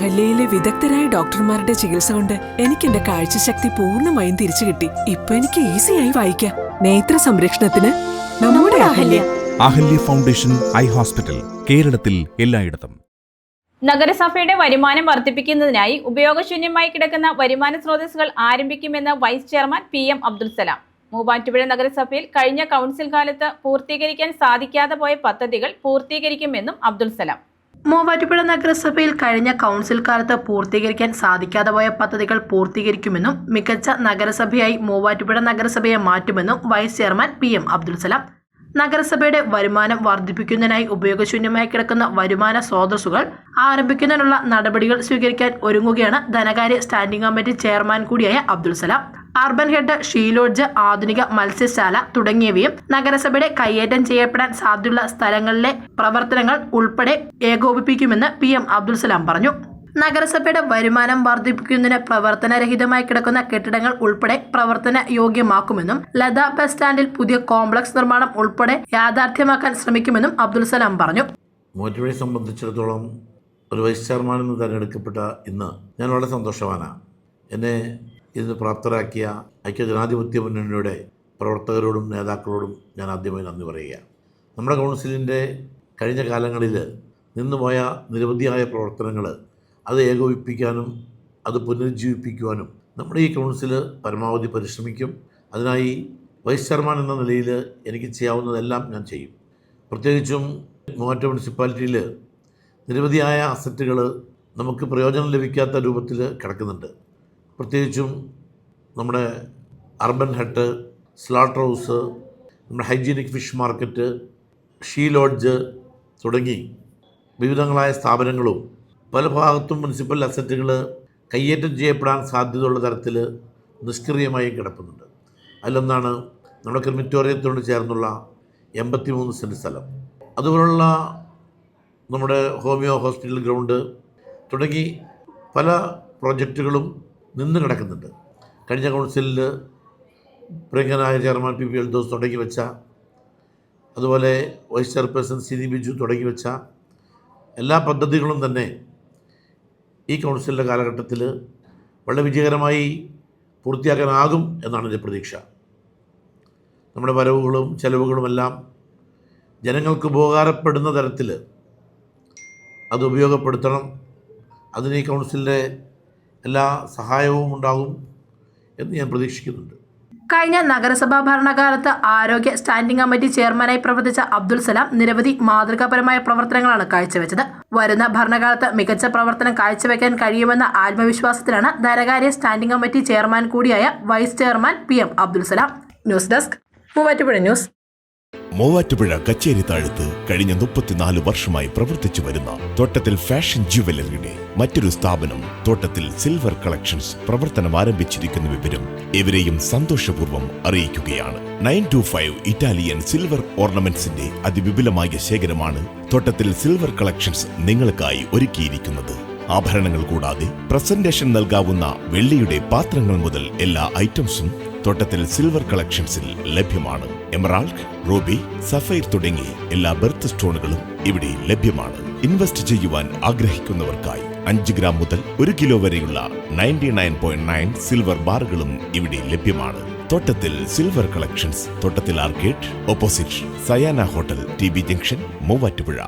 അഹല്യയിലെ വിദഗ്ധരായ ഡോക്ടർമാരുടെ ചികിത്സ കൊണ്ട് എനിക്ക് എന്റെ കാഴ്ചശക്തി പൂർണമായും തിരിച്ചു കിട്ടി. ഇപ്പൊ എനിക്ക് ഈസിയായി വായിക്കാം. നേത്ര സംരക്ഷണത്തിന് നമ്മുടെ Ahalya. Ahalya foundation eye hospital കേരളത്തിൽ എല്ലായിടത്തും. നഗരസഭയുടെ വരുമാനം വർദ്ധിപ്പിക്കുന്നതിനായി ഉപയോഗശൂന്യമായി കിടക്കുന്ന വരുമാന സ്രോതസ്സുകൾ ആരംഭിക്കുമെന്ന് vice chairman P M Abdul Salam. Muvattupuzha നഗരസഭയിൽ കഴിഞ്ഞ കൗൺസിൽ കാലത്ത് പൂർത്തീകരിക്കാൻ സാധിക്കാതെ പോയ പദ്ധതികൾ പൂർത്തീകരിക്കുമെന്നും അബ്ദുൽ സലാം. മൂവാറ്റുപുഴ നഗരസഭയിൽ കഴിഞ്ഞ കൗൺസിൽ കാലത്ത് പൂർത്തീകരിക്കാൻ സാധിക്കാതെ പോയ പദ്ധതികൾ പൂർത്തീകരിക്കുമെന്നും മികച്ച നഗരസഭയായി മൂവാറ്റുപുഴ നഗരസഭയെ മാറ്റുമെന്നും vice chairman P M Abdul Salam. നഗരസഭയുടെ വരുമാനം വർദ്ധിപ്പിക്കുന്നതിനായി ഉപയോഗശൂന്യമായി കിടക്കുന്ന വരുമാന സ്രോതസ്സുകൾ ആരംഭിക്കുന്നതിനുള്ള നടപടികൾ സ്വീകരിക്കാൻ ഒരുങ്ങുകയാണ് ധനകാര്യ സ്റ്റാൻഡിംഗ് കമ്മിറ്റി ചെയർമാൻ കൂടിയായ Abdul Salam. Urban hut she lodge ആധുനിക മത്സ്യശാല തുടങ്ങിയവയും നഗരസഭയുടെ കൈയേറ്റം ചെയ്യപ്പെടാൻ സാധ്യതയുള്ള സ്ഥലങ്ങളിലെ പ്രവർത്തനങ്ങൾ ഉൾപ്പെടെ ഏകോപിപ്പിക്കുമെന്ന് പി എം അബ്ദുൽ സലാം പറഞ്ഞു. നഗരസഭയുടെ വരുമാനം വർദ്ധിപ്പിക്കുന്നതിന് പ്രവർത്തനരഹിതമായി കിടക്കുന്ന കെട്ടിടങ്ങൾ ഉൾപ്പെടെ പ്രവർത്തന യോഗ്യമാക്കുമെന്നും ലത ബസ് സ്റ്റാൻഡിൽ പുതിയ കോംപ്ലക്സ് നിർമ്മാണം ഉൾപ്പെടെ യാഥാർത്ഥ്യമാക്കാൻ ശ്രമിക്കുമെന്നും അബ്ദുൽ സലാം പറഞ്ഞു. മോറ്റുവഴി സംബന്ധിച്ചിടത്തോളം ഒരു വൈസ് ചെയർമാൻ എന്ന് തിരഞ്ഞെടുക്കപ്പെട്ട ഇന്ന് ഞാൻ വളരെ സന്തോഷവാനാണ്. എന്നെ ഇതിന് പ്രാപ്തരാക്കിയ ഐക്യജനാധിപത്യ മുന്നണിയുടെ പ്രവർത്തകരോടും നേതാക്കളോടും ഞാൻ ആദ്യമായി നന്ദി പറയുക. നമ്മുടെ കൗൺസിലിന്റെ കഴിഞ്ഞ കാലങ്ങളിൽ നിന്നുപോയ നിരവധിയായ പ്രവർത്തനങ്ങൾ അത് ഏകോപിപ്പിക്കാനും അത് പുനരുജ്ജീവിപ്പിക്കുവാനും നമ്മുടെ ഈ കൗൺസിൽ പരമാവധി പരിശ്രമിക്കും. അതിനായി വൈസ് ചെയർമാൻ എന്ന നിലയിൽ എനിക്ക് ചെയ്യാവുന്നതെല്ലാം ഞാൻ ചെയ്യും. പ്രത്യേകിച്ചും മൂവാറ്റ മുനിസിപ്പാലിറ്റിയിൽ നിരവധിയായ അസറ്റുകൾ നമുക്ക് പ്രയോജനം ലഭിക്കാത്ത രൂപത്തിൽ കിടക്കുന്നുണ്ട്. പ്രത്യേകിച്ചും നമ്മുടെ അർബൻ ഹട്ട് സ്ലാട്ടർ ഹൗസ് നമ്മുടെ hygienic fish market she lodge തുടങ്ങി വിവിധങ്ങളായ സ്ഥാപനങ്ങളും പല ഭാഗത്തും മുനിസിപ്പൽ അസറ്റുകൾ കയ്യേറ്റം ചെയ്യപ്പെടാൻ സാധ്യതയുള്ള തരത്തിൽ നിഷ്ക്രിയമായി കിടക്കുന്നുണ്ട് അതിലൊന്നാണ് നമ്മുടെ ക്രിമിറ്റോറിയത്തോട് ചേർന്നുള്ള എൺപത്തി മൂന്ന് സെന്റ് സ്ഥലം. അതുപോലുള്ള നമ്മുടെ ഹോമിയോ ഹോസ്പിറ്റൽ ഗ്രൗണ്ട് തുടങ്ങി പല പ്രോജക്റ്റുകളും നിന്ന് കിടക്കുന്നുണ്ട്. കഴിഞ്ഞ കൗൺസിലിൽ പ്രിയങ്കനായ ചെയർമാൻ പി പി എൽദോസ് തുടങ്ങി വെച്ച അതുപോലെ വൈസ് ചെയർപേഴ്സൺ സിനി ബിജു തുടങ്ങി വെച്ച എല്ലാ പദ്ധതികളും തന്നെ ഈ കൗൺസിലിന്റെ കാലഘട്ടത്തിൽ വളരെ വിജയകരമായി പൂർത്തിയാക്കാനാകും എന്നാണ് എന്റെ പ്രതീക്ഷ. നമ്മുടെ വരവുകളും ചെലവുകളുമെല്ലാം ജനങ്ങൾക്ക് ഉപകാരപ്പെടുന്ന തരത്തിൽ അത് ഉപയോഗപ്പെടുത്തണം. അതിന് ഈ കൗൺസിലിന്റെ എല്ലാ സഹായവും ഉണ്ടാകും എന്ന് ഞാൻ പ്രതീക്ഷിക്കുന്നുണ്ട്. കഴിഞ്ഞ നഗരസഭാ ഭരണകാലത്ത് ആരോഗ്യ സ്റ്റാൻഡിംഗ് കമ്മിറ്റി ചെയർമാനായി പ്രവർത്തിച്ച അബ്ദുൽ സലാം നിരവധി മാതൃകാപരമായ പ്രവർത്തനങ്ങളാണ് കാഴ്ചവെച്ചത്. വരുന്ന ഭരണകാലത്ത് മികച്ച പ്രവർത്തനം കാഴ്ചവെക്കാൻ കഴിയുമെന്ന ആത്മവിശ്വാസത്തിലാണ് ധനകാര്യ സ്റ്റാൻഡിംഗ് കമ്മിറ്റി ചെയർമാൻ കൂടിയായ vice chairman P M Abdul Salam. News desk Muvattupuzha news. Muvattupuzha കച്ചേരി താഴത്ത് കഴിഞ്ഞ മുപ്പത്തിനാല് വർഷമായി പ്രവർത്തിച്ചു വരുന്ന തോട്ടത്തിൽ ഫാഷൻ ജുവലറിയുടെ മറ്റൊരു സ്ഥാപനം തോട്ടത്തിൽ സിൽവർ കളക്ഷൻസ് പ്രവർത്തനം ആരംഭിച്ചിരിക്കുന്ന വിവരം ഇവരെയും സന്തോഷപൂർവം അറിയിക്കുകയാണ്. Nine two five Italian silver ഓർണമെന്റ്സിന്റെ അതിവിപുലമായ ശേഖരമാണ് തോട്ടത്തിൽ സിൽവർ കളക്ഷൻസ് നിങ്ങൾക്കായി ഒരുക്കിയിരിക്കുന്നത്. ആഭരണങ്ങൾ കൂടാതെ പ്രസന്റേഷൻ നൽകാവുന്ന വെള്ളിയുടെ പാത്രങ്ങൾ മുതൽ എല്ലാ ഐറ്റംസും തോട്ടത്തിൽ സിൽവർ കളക്ഷൻസിൽ ലഭ്യമാണ്. എമറാൾഡ് റൂബി സഫൈർ തുടങ്ങി എല്ലാ ബെർത്ത് സ്റ്റോണുകളും ഇവിടെ ലഭ്യമാണ്. ഇൻവെസ്റ്റ് ചെയ്യുവാൻ ആഗ്രഹിക്കുന്നവർക്കായി അഞ്ച് ഗ്രാം മുതൽ ഒരു കിലോ വരെയുള്ള ninety nine point nine silver ബാറുകളും ഇവിടെ ലഭ്യമാണ്. Thottathil silver collections Thottathil arcade opposite Sayana hotel T B junction Muvattupuzha.